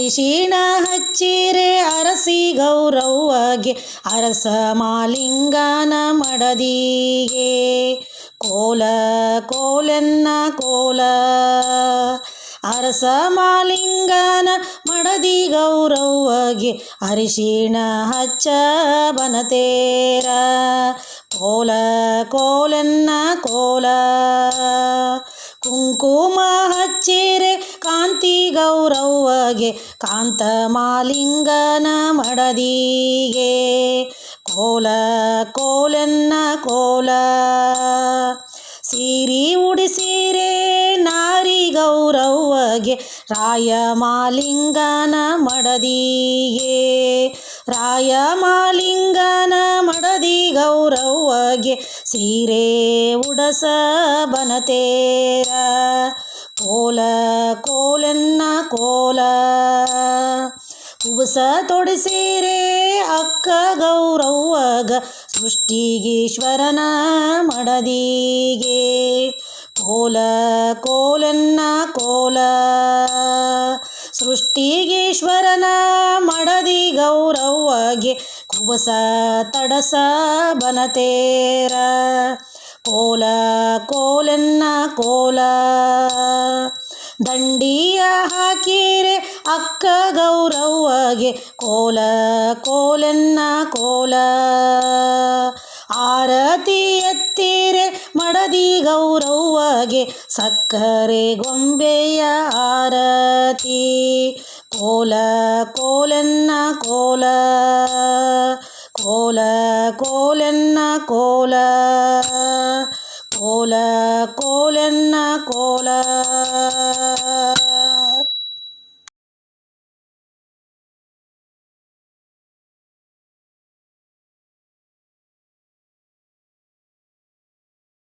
ಅರಿಶಿಣ ಹಚ್ಚಿರೆ ಅರಸಿ ಗೌರವ್ವಗೆ. ಅರಸ ಮಾಲಿಂಗನ ಮಡದಿಗೆ. ಕೋಲ, ಕೋಲೆನ್ನ ಕೋಲ. ಅರಸ ಮಾಲಿಂಗನ ಮಡದಿ ಗೌರವ್ವಗೆ. ಅರಿಶಿಣ ಹಚ್ಚ ಬನತೇರ. ಕೋಲ, ಕೋಲೆನ್ನ ಕೋಲ. ಕುಂಕುಮ ಹಚ್ಚಿರೆ ಕಾಂತಿ ಗೌರವ್ವಗೆ ಕಾಂತ ಮಾಲಿಂಗನ ಮಡದಿಗೆ. ಕೋಲ, ಕೋಲೆನ್ನ ಕೋಲ, ಸೀರಿ ಉಡಿಸಿರೆ ನಾರಿ ಗೌರವ್ವಗೆ ರಾಯ ಮಾಲಿಂಗನ ಮಡದಿಗೆ. ರಾಯ ಮಾಲಿಂಗನ ಮಡದಿ ಗೌರವ್ವಗೆ ಸೀರೆ ಉಡಸ ಬನತೇರ. ಕೋಲ ಕೋಲನ್ನ ಕೋಲ. ಉಬಸ ತೊಡಸೀರೆ ಅಕ್ಕ ಗೌರವ್ವಗ ಸೃಷ್ಟಿಗೀಶ್ವರನ ಮಡದಿಗೆ. ಕೋಲ ಕೋಲನ್ನ ಕೋಲ. ಸೃಷ್ಟಿಗೀಶ್ವರನ ಮಡದಿ ಗೌರವ್ವಗೆ ಕುಬಸ ತಡಸ ಬನತೇರ. ಕೋಲ ಕೋಲೆನ್ನ ಕೋಲ. ದಂಡಿಯ ಹಾಕಿರೆ ಅಕ್ಕ ಗೌರವ್ವಗೆ ಕೋಲ ಕೋಲೆನ್ನ ಕೋಲ. ಆರತಿ ಎತ್ತಿರೆ ಮಡದಿ ಗೌರವ್ವಗೆ ಸಕ್ಕರೆ ಗೊಂಬೆಯ ಆರತಿ. ಕೋಲ ಕೋಲೆನ್ನ ಕೋಲ ಕೋಲ ಕೋಲೆನ್ನ ಕೋಲ ಕೋಲ ಕೋಲೆನ್ನ ಕೋಲ